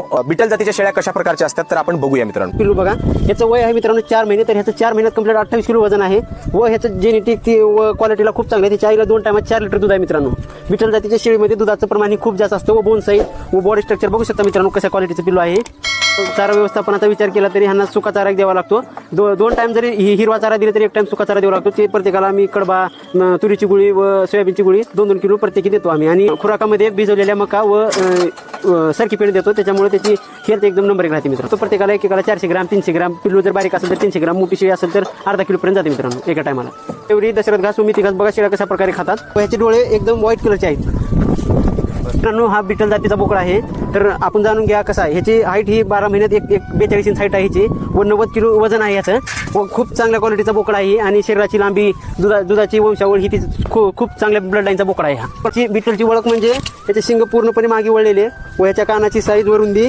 हो, बिटल जातीच्या शेळ्या कशा प्रकारच्या असतात तर आपण बघूया मित्रांनो. किलो बघा. ह्याचं वय आहे मित्रांनो चार महिने तर ह्याचं चार महिन्यात कंप्लीट अठ्ठावीस किलो वजन आहे. व ह्याचं जेनेटिक ती व क्वालिटीला खूप चांगलं आहे. त्याच्या आईला दोन टायमात चार लिटर दूध आहे मित्रांनो. बिटल जातीच्या शेळीमध्ये दुधाचं प्रमाण हे खूप जास्त असतं. व बोन साईज व बॉडी स्ट्रक्चर बघू शकता मित्रांनो कशा क्वालिटीचं पिलो आहे. चारा व्यवस्थापनाचा विचार केला तरी ह्यांना सुका चारा द्यावा लागतो. दो दोन टाईम जरी हि- हिरवा चारा दिला तरी एक टाइम सुका चारा द्यावा लागतो. ते प्रत्येकाला आम्ही कडबा तुरीची गुळी व सोयाबीनची गुळी दोन दोन किलो प्रत्येकी देतो आम्ही. आणि खुराकामध्ये भिजवलेल्या मका व सरकी पेंड देतो. त्याच्यामुळे त्याची हेल्थ एकदम नंबर एक राहते मित्रांनो. तो प्रत्येकाला एकेकाला चारशे ग्राम तीनशे ग्राम पिल्लू जर बारीक असेल तर तीनशे ग्राम मोठी शिळी असेल तर अर्धा किलोपर्यंत जाते मित्रांनो एका टायमाला एवढी दशरथ घास उमिती घास बघा शिळा कशा प्रकारे खातात. व ह्याचे डोळे एकदम व्हाईट कलरचे आहेत. मित्रांनो हा बिटल जातीचा बोकडा आहे. तर आपण जाणून घ्या कसा आहे. ह्याची हाईट ही बारा महिन्यात एक एक बेचाळीस इंच हाईट आहे ह्याची व नव्वद किलो वजन आहे याचं. व खूप चांगल्या क्वालिटीचा बोकडा आहे आणि शरीराची लांबी दुधा दुधाची वंशावळ ही ती खूप खूप चांगल्या ब्लड लाईनचा बोकडा आहे हा. बिटलची ओळख म्हणजे याचे शिंग पूर्णपणे मागे वळलेले व ह्याच्या कानाची साईज वरून रुंदी